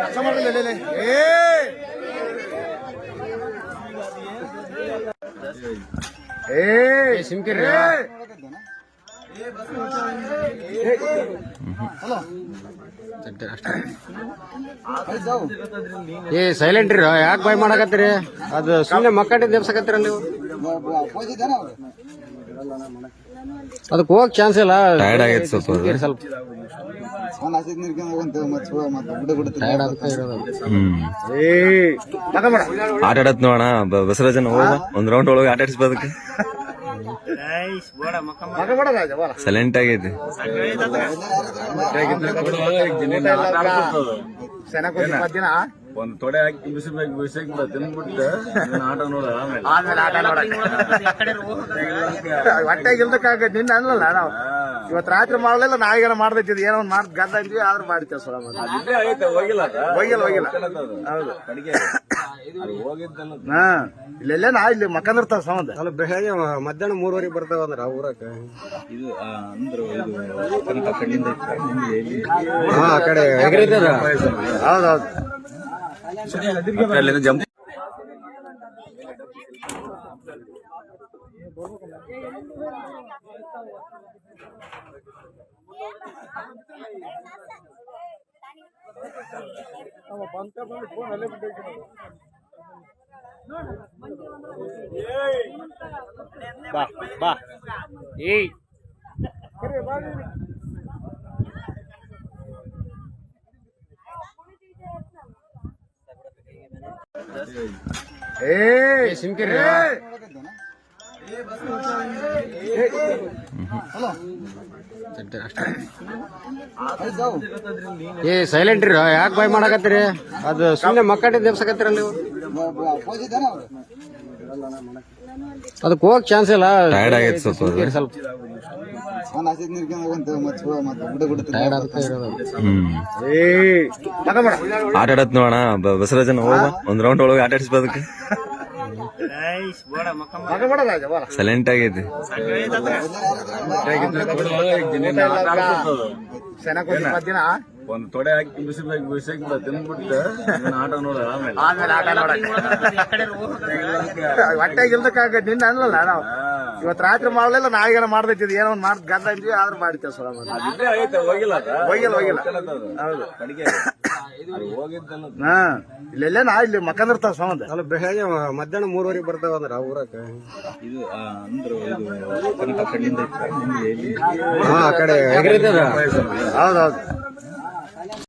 ಕೆಲಸ ಮಾಡಲಿಲ್ಲ ಏ ಏ ಸಿಮ್ಕಿರಿ ಏ ಸೈಲೆಂಟ್ ರೀ ಯಾಕೆ ಬೈ ಮಾಡಕತ್ತೀರಿ? ಅದು ಸುಮ್ಮನೆ ಮಕ್ಕಳಿಂದ ದೇವ್ಸಕತ್ತೀರಲ್ಲ ನೀವು? ಅದಕ್ಕೆ ಹೋಗಕ್ ಚಾನ್ಸ್ ಇಲ್ಲ. ಟೈರ್ಡ್ ಆಗೈತೆ ಸ್ವಲ್ಪ ಸ್ವಲ್ಪ. ಆಟ ಆಡತ್ ನೋಡೋಣ. ಬಸವರಾಜನ ಹೋಗ. ಒಂದ್ ರೌಂಡ್ ಒಳಗೆ ಆಟ ಆಡಿಸ್ಬೋದಕ್ಕೆ ತಗೊಂಬೇಡ ರಾಜ ಬರ ಸೈಲೆಂಟ್ ಆಗೈತಿ ಒಂದ್ ತೊಡೆ ಹಾಕಿ ಬಿಸಿಬೇಕು ಬಿಸಿಕ್ ತಿನ್ಬಿಟ್ಟು ಆಟ ನೋಡ ಆಮೇಲೆ. ಆಟ ನಿನ್ನ ಅನ್ಲಲ್ಲ ನಾವು. ಇವತ್ತು ರಾತ್ರಿ ಮಾಡಲಿಲ್ಲ ನಾಳೆಗೇನ ಮಾಡ್ದೈತಿದ್ ಏನೋ ಒಂದ್ ಮಾಡ್ ಗದ್ದ ಅಂತೀವಿ ಆದ್ರೂ ಮಾಡ್ತೇವೆ ಸೊಳ ಹೋಗಿಲ್ಲ? ಹೋಗಿಲ್ಲ ಹೋಗಿಲ್ಲ. ಹೌದು. ಹಾ ಇಲ್ಲೆಲ್ಲ ನಾ ಇಲ್ಲಿ ಮಕ್ಕಂದಿರ್ತಾವ ಸಂಬಂಧ ಅಲ್ಲ ಬೆಳಗ್ಗೆ ಮಧ್ಯಾಹ್ನ ಮೂರುವರೆಗೆ ಬರ್ತಾವ ಅಂದ್ರ ಆ ಊರಕ್ಕ. ಇದು ಅಂದ್ರು. ಹಾ ಆ ಕಡೆ ಬಂತ ಫೋನ್ ಅಲ್ಲಿಂದ ಜಂಪ್ ಬಾ ಬಾ ಏಯ್ ಏ ಸಿಮ್ಕಿರಿ ಏ ಸೈಲೆಂಟ್ ರೀ ಯಾಕೆ ಬೈ ಮಾಡಕತ್ತೀರಿ? ಅದು ಸುಮ್ಮನೆ ಮಕ್ಕಳಿಂದ ದೇವ್ಸಕತ್ತೀರ ನೀವು? ಅದಕ್ಕೆ ಹೋಗಕ್ ಚಾನ್ಸ್ ಇಲ್ಲ. ಟೈರ್ಡ್ ಆಗೈತೆ ಸ್ವಲ್ಪ ಸ್ವಲ್ಪ. ಆಟ ಆಡತ್ ನೋಡೋಣ. ಬಸವರಾಜನ ಹೋಗ ಒಂದ್ ರೌಂಡ್ ಒಳಗೆ ಆಟ ಆಡಿಸ್ಬೋದಕ್ಕೆ ಸೈಲೆಂಟ್ ಆಗೈತಿ ಒಂದ್ ತೊಡೆ ಹಾಕಿ ಬಿಸಿಬೇಕು ತಿಂದ್ಬಿಟ್ಟು ಆಟ ನೋಡ ಆಮೇಲೆ. ಆದ್ಮೇಲೆ ಆಟ ನೋಡಕ್ಕೆ. ಹೊಟ್ಟೆಗೆ ಇಲ್ದಕ್ಕಾಗ ನಿನ್ನ ಅನ್ಲಲ್ಲ ನಾವು. ಇವತ್ತು ರಾತ್ರಿ ಮಾಡಲಿಲ್ಲ ನಾಳೆಗೇನ ಮಾಡ್ದೈತಿದ್ ಏನೋ ಒಂದು ಮಾಡ್ ಗದ್ದ ಅಂತೀವಿ ಆದ್ರೂ ಮಾಡ್ತೇವೆ ಸರ್ ಹೋಗಿಲ್ಲ? ಹೋಗಿಲ್ಲ ಹೋಗಿಲ್ಲ. ಹೌದು. ಹಾ ಇಲ್ಲೆಲ್ಲ ನಾ ಇಲ್ಲಿ ಮಕ್ಕಂದಿರ್ತಾವ ಸಂಬಂಧ ಅಲ್ಲ ಬೆಳಗ್ಗೆ ಮಧ್ಯಾಹ್ನ ಮೂರುವರೆಗೆ ಬರ್ತಾವ ಅಂದ್ರ ಆ ಊರಕ್ಕ? ಇದು ಆ, ಇದು ಹಾ ಆ ಕಡೆ. ಹೌದೌದು